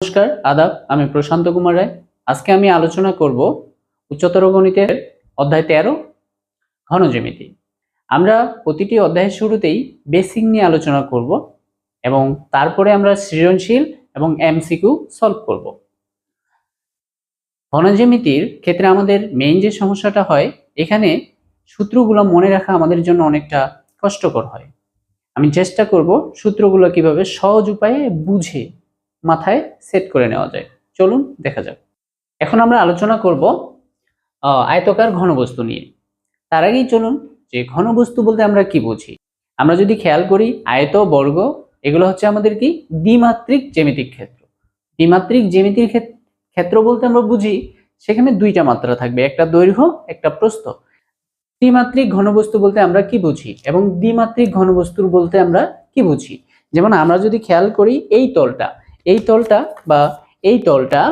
নমস্কার, আদাব, আমি প্রশান্ত কুমার রায়। আজকে আমি আলোচনা করব উচ্চতর গণিতের অধ্যায় তেরো, ঘনজ্যামিতি। আমরা প্রতিটি অধ্যায়ের শুরুতেই বেসিক নিয়ে আলোচনা করব এবং তারপরে আমরা সৃজনশীল এবং এমসিকিউ সলভ করব। ঘনজ্যামিতির ক্ষেত্রে আমাদের মেইন যে সমস্যাটা হয়, এখানে সূত্রগুলো মনে রাখা আমাদের জন্য অনেকটা কষ্টকর হয়। আমি চেষ্টা করব সূত্রগুলো কীভাবে সহজ উপায়ে বুঝে মাথায় সেট করে নেওয়া যায়। চলুন দেখা যাক। এখন আমরা আলোচনা করব আয়তকার ঘনবস্তু নিয়ে। তার আগেই চলুন যে ঘনবস্তু বলতে আমরা কি বুঝি? আমরা যদি খেয়াল করি, আয়ত, বর্গ, এগুলো হচ্ছে আমাদের কি? দ্বিমাত্রিক জ্যামিতিক ক্ষেত্র। দ্বিমাত্রিক জ্যামিতির ক্ষেত- ক্ষেত্র বলতে আমরা বুঝি, সেখানে দুইটা মাত্রা থাকবে, একটা দৈর্ঘ্য, একটা প্রস্থ। ত্রিমাত্রিক ঘনবস্তু বলতে আমরা কি বুঝি? এবং দ্বিমাত্রিক ঘনবস্তুর বলতে আমরা কি বুঝি? যেমন আমরা যদি খেয়াল করি, এই তলটা এই তলটা বা এই তলটা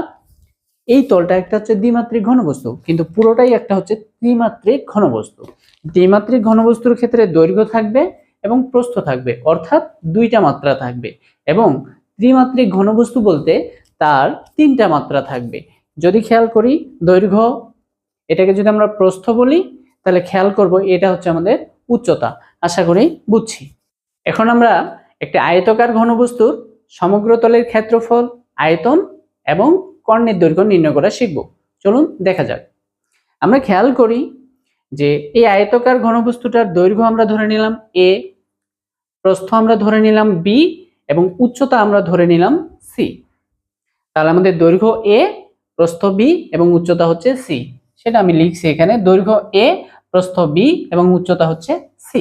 এই তলটা একটা হচ্ছে দ্বিমাত্রিক ঘনবস্তু, কিন্তু পুরোটাই একটা হচ্ছে ত্রিমাত্রিক ঘনবস্তু। দ্বিমাত্রিক ঘনবস্তুর ক্ষেত্রে দৈর্ঘ্য থাকবে এবং প্রস্থ থাকবে, অর্থাৎ দুইটা মাত্রা থাকবে এবং ত্রিমাত্রিক ঘনবস্তু বলতে তার তিনটা মাত্রা থাকবে। যদি খেয়াল করি দৈর্ঘ্য, এটাকে যদি আমরা প্রস্থ বলি, তাহলে খেয়াল করব এটা হচ্ছে আমাদের উচ্চতা। আশা করি বুঝছি। এখন আমরা একটা আয়তকার ঘনবস্তুর সমগ্র তলের ক্ষেত্রফল, আয়তন এবং কর্ণের দৈর্ঘ্য নির্ণয় করা শিখব। চলুন দেখা যাক। আমরা খেয়াল করি যে এই আয়তকার ঘনবস্তুটার দৈর্ঘ্য আমরা ধরে নিলাম এ প্রস্থ আমরা ধরে নিলাম বি এবং উচ্চতা আমরা ধরে নিলাম সি তাহলে আমাদের দৈর্ঘ্য এ প্রস্থ বি এবং উচ্চতা হচ্ছে সি সেটা আমি লিখছি এখানে, দৈর্ঘ্য এ প্রস্থ বি এবং উচ্চতা হচ্ছে সি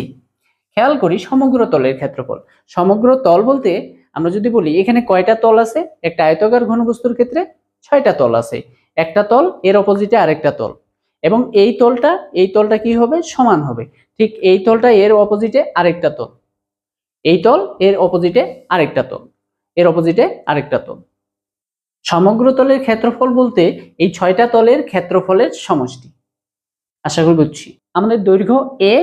খেয়াল করি সমগ্র তলের ক্ষেত্রফল। সমগ্র তল বলতে আমরা যদি বলি, এখানে কয়টা তল আছে? একটা আয়তকার ঘনবস্তুর ক্ষেত্রে ছয়টা তল আছে। একটা তল, এর অপোজিটে আরেকটা তল। এবং এই তলটা এই তলটা কি হবে? সমান হবে। ঠিক এই তলটা, এর অপোজিটে আরেকটা তল। এই তল, এর অপোজিটে আরেকটা তল। এর অপোজিটে আরেকটা তল। সমগ্র তলের ক্ষেত্রফল বলতে এই ছয়টা তলের ক্ষেত্রফলের সমষ্টি। আশা করি বুঝছি। আমাদের দৈর্ঘ্য এ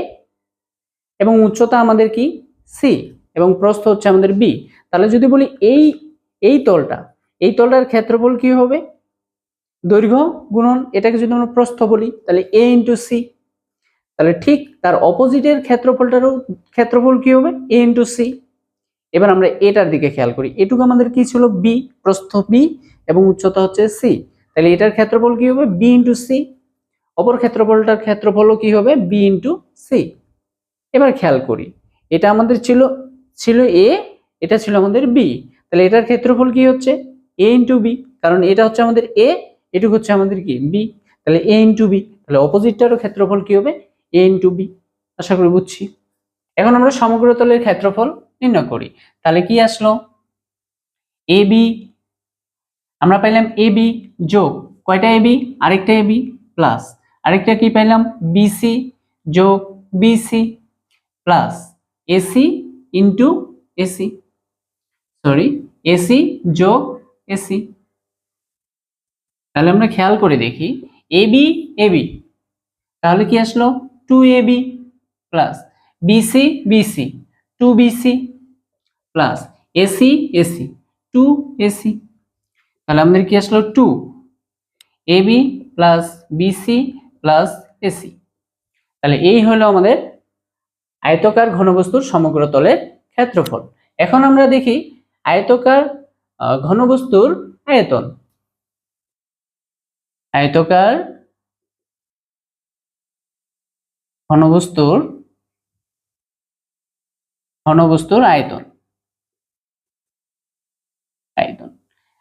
এবং উচ্চতা আমাদের কি? সি এবং প্রস্থ হচ্ছে আমাদের বি তাহলে যদি বলি এই এই তলটা, এই তলটার ক্ষেত্রফল কি হবে? দৈর্ঘ্য গুণন, এটাকে যদি আমরা প্রস্থ বলি, তাহলে এ ইন্টু সি তাহলে ঠিক তার অপোজিটের ক্ষেত্রফলটারও ক্ষেত্রফল কি হবে? এ ইন্টু সি এবার আমরা এটার দিকে খেয়াল করি, এটুকু আমাদের কি ছিল? বি প্রস্থ বি এবং উচ্চতা হচ্ছে সি তাহলে এটার ক্ষেত্রফল কি হবে? বি ইন্টু সি অপর ক্ষেত্রফলটার ক্ষেত্রফলও কি হবে? বি ইন্টু সি এবার খেয়াল করি, এটা আমাদের ছিল ছিল এ এটা ছিল আমাদের বি তাহলে এটার ক্ষেত্রফল কি হচ্ছে? এ ইন্টু বি কারণ এটা হচ্ছে আমাদের এ এটুকু হচ্ছে আমাদের কি? বি তাহলে এ ইন্টু বি তাহলে অপোজিটটারও ক্ষেত্রফল কি হবে? এ ইন্টু বি আশা করি বুঝছি। এখন আমরা সমগ্র তলের ক্ষেত্রফল নির্ণয় করি। তাহলে কি আসলো? এ বি আমরা পাইলাম এ বি যোগ কয়টা এ বি আরেকটা এ বি প্লাস আরেকটা কি পাইলাম? বিসি যোগ BC plus AC into AC sorry AC যোগ এসি তাহলে আমরা খেয়াল করে দেখি এবি এবি তাহলে কি আসলো? Two AB plus BC BC two BC plus AC AC two AC তাহলে আমাদের কি আসলো? Two AB plus BC plus AC তাহলে এই হলো আমাদের আয়তকার ঘনবস্তুর সমগ্র তলের ক্ষেত্রফল। এখন আমরা দেখি আয়তকার ঘনবস্তুর আয়তন। আয়তকার ঘনবস্তুর ঘনবস্তুর আয়তন। আয়তন।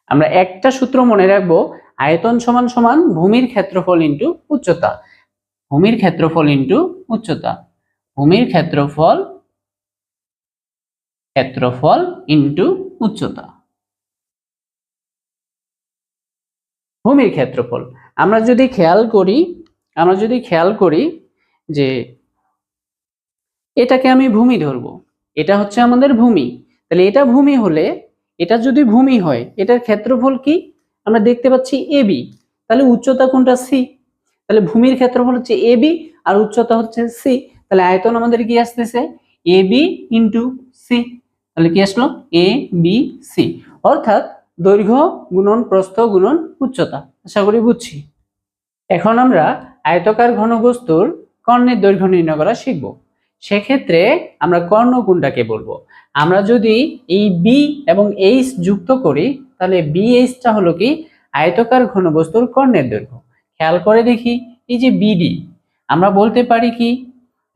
আমরা একটা সূত্র মনে রাখব, আয়তন সমান সমান ভূমির ক্ষেত্রফল ইন্টু উচ্চতা। ভূমির ক্ষেত্রফল ইন্টু উচ্চতা। ভূমির ক্ষেত্রফল ক্ষেত্রফল ইন্টু উচ্চতা। ভূমির ক্ষেত্রফল। আমরা যদি খেয়াল করি, আমরা যদি খেয়াল করি যে এটাকে আমি ভূমি ধরব। এটা হচ্ছে আমাদের ভূমি। তাহলে এটা ভূমি হলে, এটা যদি ভূমি হয়, এটার ক্ষেত্রফল কি? আমরা দেখতে পাচ্ছি এ বি। তাহলে উচ্চতা কোনটা সি? তাহলে ভূমির ক্ষেত্রফল হচ্ছে এ বি আর উচ্চতা হচ্ছে সি। তাহলে আয়তন আমাদের কি আসতেছে? এ বি ইন্টু সি তাহলে কি আসলো? এ বি সি অর্থাৎ দৈর্ঘ্য গুণন প্রস্থ গুণন উচ্চতা। আশা করি বুঝছি। এখন আমরা আয়তকার ঘনবস্তুর কর্ণের দৈর্ঘ্য নির্ণয় করা শিখব। সেক্ষেত্রে আমরা কর্ণ কোনটাকে বলব। আমরা যদি এই বি এবং এইচ যুক্ত করি, তাহলে বি এইচটা হলো কি? আয়তকার ঘনবস্তুর কর্ণের দৈর্ঘ্য। খেয়াল করে দেখি। এই যে বিডি আমরা বলতে পারি কি?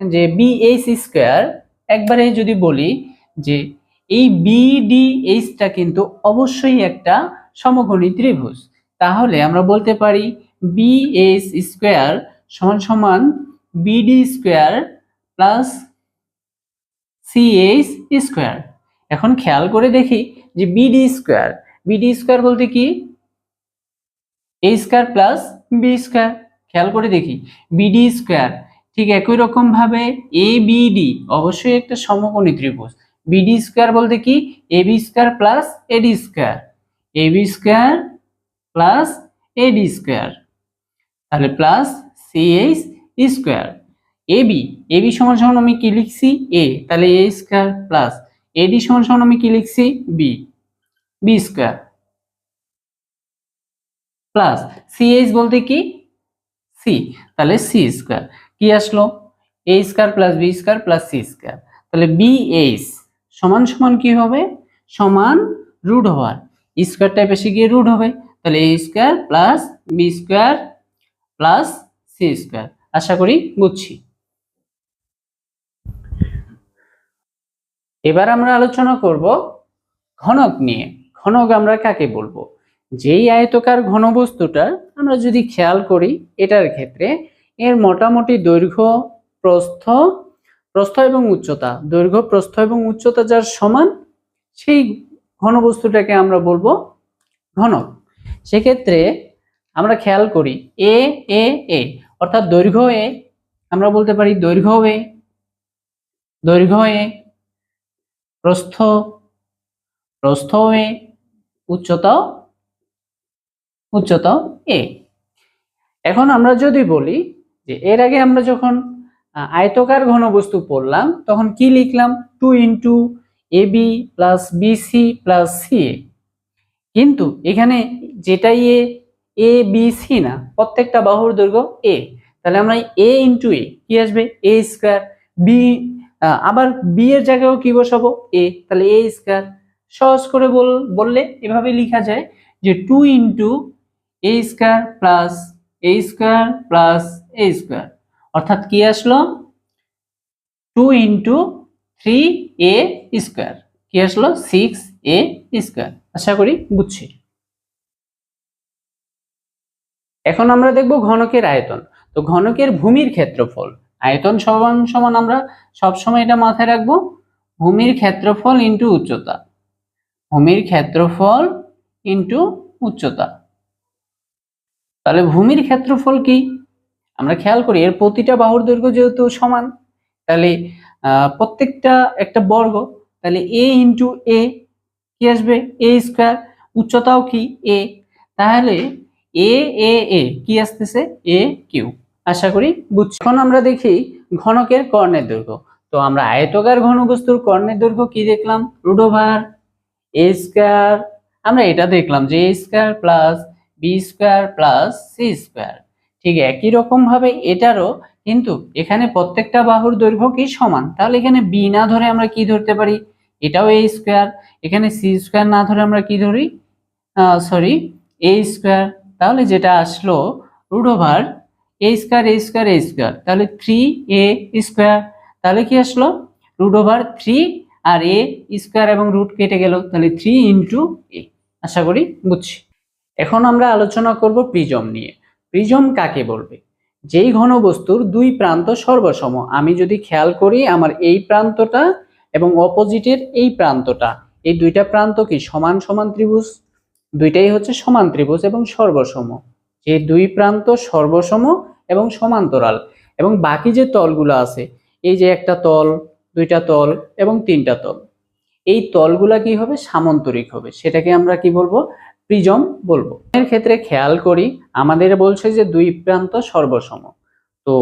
যে বি এইচ স্কোয়ার একবারে যদি বলি যে এই বিডি এইচটা কিন্তু অবশ্যই একটা সমকোণী ত্রিভুজ। তাহলে আমরা বলতে পারি বি এইচ স্কোয়ার সমান সমান BD square plus CH square এখন খেয়াল করে দেখি যে বিডি স্কোয়ার বিডি স্কোয়ার বলতে কি? A square plus B square খেয়াল করে দেখি। বিডি স্কোয়ার ঠিক একই রকম ভাবে এ বিডি অবশ্যই একটা সমকোণী ত্রিভুজ। বিডি স্কোয়ার বলতে কি? A B square plus AD square A B square plus AD square তাহলে plus CH square A B A B সমান সমান আমি কি লিখছি? এ তাহলে এ স্কোয়ার প্লাস এডি সমান সমান আমি কি লিখছি? B B square plus CH বলতে কি? সি তাহলে সি স্কোয়ার কি আসলো? A square plus B square plus C square তাহলে বি এইচ সমান সমান কি হবে? সমান রুট হওয়ার। স্কোয়ারটা বেশি গিয়ে রুট হবে। তাহলে A square plus B square plus C square আশা করি বুঝছি। এবার আমরা আলোচনা করব ঘনক নিয়ে। ঘনক আমরা কাকে বলব? যেই আয়তকার ঘনবস্তুটার আমরা যদি খেয়াল করি, এটার ক্ষেত্রে এর মোটামুটি দৈর্ঘ্য প্রস্থ প্রস্থ এবং উচ্চতা। দৈর্ঘ্য, প্রস্থ এবং উচ্চতা যার সমান, সেই ঘনবস্তুটাকে আমরা বলব ঘনক। সেক্ষেত্রে আমরা খেয়াল করি এ এ এ অর্থাৎ দৈর্ঘ্য এ আমরা বলতে পারি দৈর্ঘ্য এ দৈর্ঘ্য এ প্রস্থ প্রস্থ এ উচ্চতাও উচ্চতা এ এখন আমরা যদি বলি যে এর আগে আমরা যখন আয়তকার ঘনবস্তু পড়লাম, তখন কি লিখলাম? Two into A B plus BC plus C A. কিন্তু এখানে যেটাই এ এ, বি, সি না, প্রত্যেকটা বাহুর দৈর্ঘ্য এ। তাহলে আমরা এ ইন্টু এ, কি আসবে? এ স্কোয়ার বি আবার বি এর জায়গায়ও কি বসাবো? এ। তাহলে এ স্কোয়ার সহজ করে বল, বললে এভাবে লেখা যায় যে two into A square plus A square plus A square অর্থাৎ কি আসলো? Two into three A square কি আসলো? সিক্স এ স্কোয়ার আশা করি বুঝছি। এখন আমরা দেখব ঘনকের আয়তন। তো ঘনকের ভূমির ক্ষেত্রফল। আয়তন সমান সমান আমরা সবসময় এটা মাথায় রাখব। ভূমির ক্ষেত্রফল ইন্টু উচ্চতা। ভূমির ক্ষেত্রফল ইন্টু উচ্চতা। তাহলে ভূমির ক্ষেত্রফল কি? আমরা খেয়াল করি, এর প্রতিটা বাহুর দৈর্ঘ্য যেহেতু সমান, তাহলে প্রত্যেকটা একটা বর্গ, তাহলে এ ইন্টু এ কি আসবে? এ স্কোয়ার উচ্চতাও কি? এ তাহলে এ এ এ কি আসতেছে? এ কিউ আশা করি বুঝছি। এখন আমরা দেখি ঘনকের কর্ণের দৈর্ঘ্য। তো আমরা আয়তকার ঘনবস্তুর কর্ণের দৈর্ঘ্য কি দেখলাম? রুট ওভার এ স্কোয়ার আমরা এটা দেখলাম যে A square plus B square plus C square ঠিক একই রকম ভাবে এটারও কিন্তু এখানে প্রত্যেকটা বাহুর দৈর্ঘ্য কি সমান? তাহলে এখানে বি না ধরে আমরা কি ধরতে পারি? এটাও এ স্কোয়ার এখানে সি স্কোয়ার না ধরে আমরা কি ধরি? সরি এ স্কোয়ার তাহলে যেটা আসলো root over A square A square A square তাহলে থ্রি এ স্কোয়ার তাহলে কি আসলো? রুট ওভার থ্রি আর এ স্কোয়ার এবং রুট কেটে গেল, তাহলে থ্রি ইন্টু এ আশা করি বুঝছি। এখন আমরা আলোচনা করব প্রিজম নিয়ে। প্রিজম কাকে বলবে? যেই ঘনবস্তুর দুই প্রান্ত সর্বসম। আমি যদি খেয়াল করি, আমার এই প্রান্তটা এবং অপোজিটের এই প্রান্তটা, এই দুইটা প্রান্ত কি সমান সমান ত্রিভুজ? দুইটাই হচ্ছে সমান ত্রিভুজ এবং সর্বসম। যে দুই প্রান্ত সর্বসম এবং সমান্তরাল, এবং বাকি যে তলগুলো আছে, এই যে একটা তল, দুইটা তল এবং তিনটা তল, এই তলগুলা কি হবে? সামান্তরিক হবে। সেটাকে আমরা কি বলব? প্রিজম বলব। এর ক্ষেত্রে খেয়াল করি, আমাদের বলছে যে দুই প্রান্ত সর্বসম। তো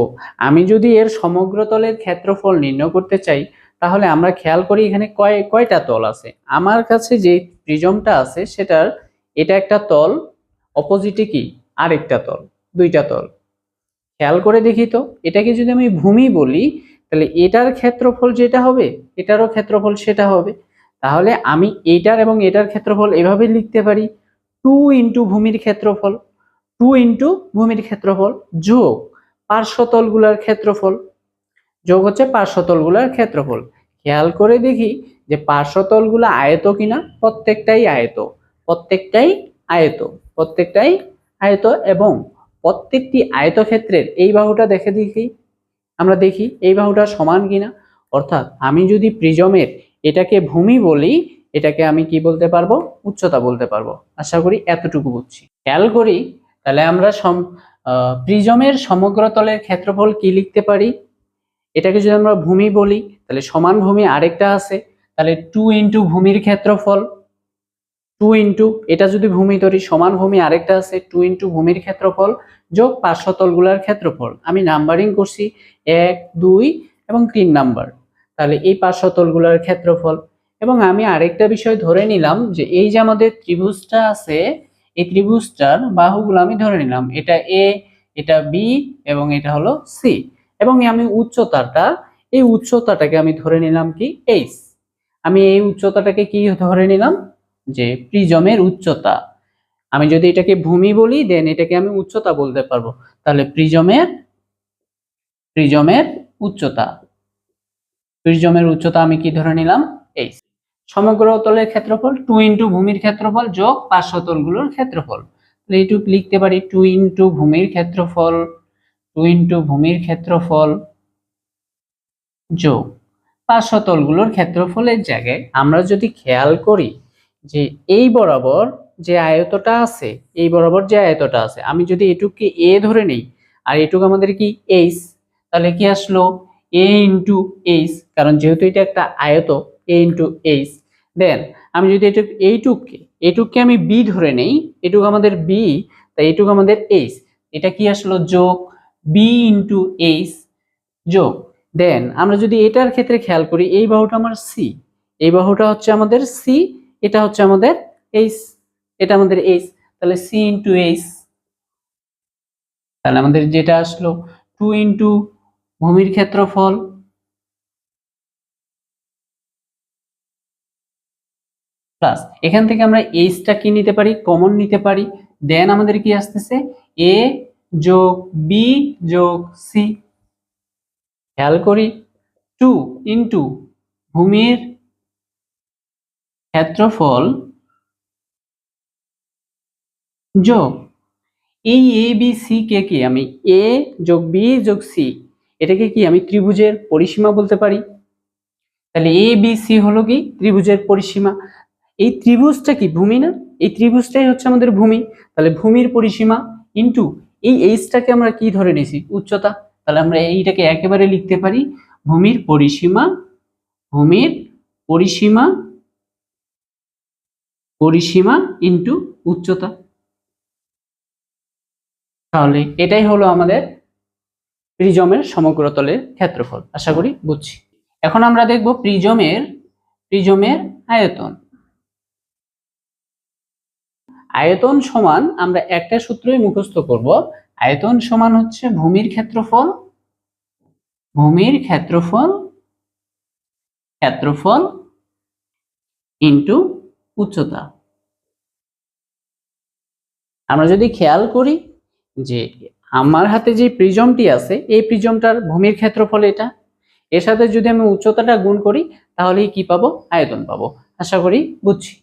আমি যদি এর সমগ্র তলের ক্ষেত্রফল নির্ণয় করতে চাই, তাহলে আমরা খেয়াল করি এখানে কয়, কয়টা তল আছে। আমার কাছে যে প্রিজমটা আছে, সেটার এটা একটা তল, অপোজিটে কি? আরেকটা তল, দুইটা তল। খেয়াল করে দেখি তো, এটাকে যদি আমি ভূমি বলি, তাহলে এটার ক্ষেত্রফল যেটা হবে, এটারও ক্ষেত্রফল সেটা হবে। তাহলে আমি এটার এবং এটার ক্ষেত্রফল এভাবে লিখতে পারি টু ইন্টু ভূমির ক্ষেত্রফল টু ইন্টু ভূমির ক্ষেত্রফল যোগ পার্শ্বতলগুলার ক্ষেত্রফল, যোগ হচ্ছে পার্শ্বতলগুলার ক্ষেত্রফল। খেয়াল করে দেখি যে পার্শ্বতলগুলো আয়ত কিনা, প্রত্যেকটাই আয়ত প্রত্যেকটাই আয়ত প্রত্যেকটাই আয়ত এবং প্রত্যেকটি আয়তক্ষেত্রের এই বাহুটা দেখে দেখি, আমরা দেখি এই বাহুটা সমান কিনা। অর্থাৎ আমি যদি প্রিজমের এটাকে ভূমি বলি এটাকে আমি কি বলতে পারব? উচ্চতা বলতে পারব। আশা করি এতটুকু বুঝছি। খেয়াল করি, তাহলে আমরা প্রিজমের সমগ্র তলের ক্ষেত্রফল কি লিখতে পারি? এটাকে যদি আমরা ভূমি বলি, তাহলে সমান ভূমি আরেকটা আছে। তাহলে টু ইন্টু ভূমির ক্ষেত্রফল টু ইন্টু এটা যদি ভূমি ধরি, সমান ভূমি আরেকটা আছে টু ইন্টু ভূমির ক্ষেত্রফল যোগ পার্শ্বতলগুলার ক্ষেত্রফল। আমি নাম্বারিং করছি, এক, দুই এবং তিন নাম্বার। তাহলে এই পার্শ্বতলগুলার ক্ষেত্রফল এবং আমি আরেকটা বিষয় ধরে নিলাম যে এই যে আমাদের ত্রিভুজটা আছে, এই ত্রিভুজটার বাহুগুলো আমি ধরে নিলাম। এটা এ এটা বি এবং এটা হলো সি এবং আমি উচ্চতাটা, এই উচ্চতাটাকে আমি ধরে নিলাম কি এইচ আমি এই উচ্চতাটাকে কি ধরে নিলাম? যে প্রিজমের উচ্চতা। আমি যদি এটাকে ভূমি বলি দেন এটাকে আমি উচ্চতা বলতে পারব। তাহলে প্রিজমের প্রিজমের উচ্চতা। প্রিজমের উচ্চতা আমি কি ধরে নিলাম? এইচ সমগ্র তলের ক্ষেত্রফল টু ইন্টু ভূমির ক্ষেত্রফল যোগ পার্শ্বতলগুলোর ক্ষেত্রফল। এইটুকু লিখতে পারি টু ইন্টু ভূমির ক্ষেত্রফল টু ইন্টু ভূমির ক্ষেত্রফল যোগ পার্শ্বতলগুলোর ক্ষেত্রফলের জায়গায় আমরা যদি খেয়াল করি যে এই বরাবর যে আয়তটা আছে, এই বরাবর যে আয়তটা আছে, আমি যদি এটুককে এ ধরে নেই, আর এটুক আমাদের কি এইচ তাহলে কি আসলো? এ ইন্টু এইচ কারণ যেহেতু এটা একটা আয়ত এ ইন্টু এইচ দেন আমি যদি এটুক, এইটুককে এইটুককে আমি বি ধরে নেই, এটুক আমাদের বি তাই এটুক আমাদের এইচ এটা কি আসলো যোগ? বি ইন্টু এইচ যোগ। দেন আমরা যদি এটার ক্ষেত্রে খেয়াল করি, এই বাহুটা আমার সি এই বাহুটা হচ্ছে আমাদের সি এটা হচ্ছে আমাদের এইচ এটা আমাদের এইচ তাহলে সি ইন্টু এইচ তাহলে আমাদের যেটা আসলো? টু ইন্টু ভূমির ক্ষেত্রফল প্লাস এখান থেকে আমরা এইচটা কি নিতে পারি? কমন নিতে পারি। দেন আমাদের কি আসতেছে? এ যোগ বি যোগ সি খেয়াল করি। টু ইন্টু ভূমির ক্ষেত্রফল যোগ। এই এ বি সি কে কি আমি এ যোগ বি যোগ সি এটাকে কি আমি ত্রিভুজের পরিসীমা বলতে পারি? তাহলে এ বি সি হলো কি? ত্রিভুজের পরিসীমা। এই ত্রিভুজটা কি ভূমি না? এই ত্রিভুজটাই হচ্ছে আমাদের ভূমি। তাহলে ভূমির পরিসীমা ইন্টু এই এইচটাকে আমরা কি ধরে নিয়েছি? উচ্চতা। তাহলে আমরা এইটাকে একেবারে লিখতে পারি ভূমির পরিসীমা ভূমির পরিসীমা পরিসীমা ইন্টু উচ্চতা। তাহলে এটাই হলো আমাদের প্রিজমের সমগ্র তলের ক্ষেত্রফল। আশা করি বুঝছি। এখন আমরা দেখব প্রিজমের প্রিজমের আয়তন। আয়তন সমান আমরা একটা সূত্রই মুখস্থ করব। আয়তন সমান হচ্ছে ভূমির ক্ষেত্রফল ভূমির ক্ষেত্রফল ক্ষেত্রফল ইন্টু উচ্চতা। আমরা যদি খেয়াল করি যে আমার হাতে যে প্রিজমটি আছে, এই প্রিজমটার ভূমির ক্ষেত্রফল এটা। এর সাথে যদি আমি উচ্চতাটা গুণ করি, তাহলেই কি পাবো? আয়তন পাবো। আশা করি বুঝছি।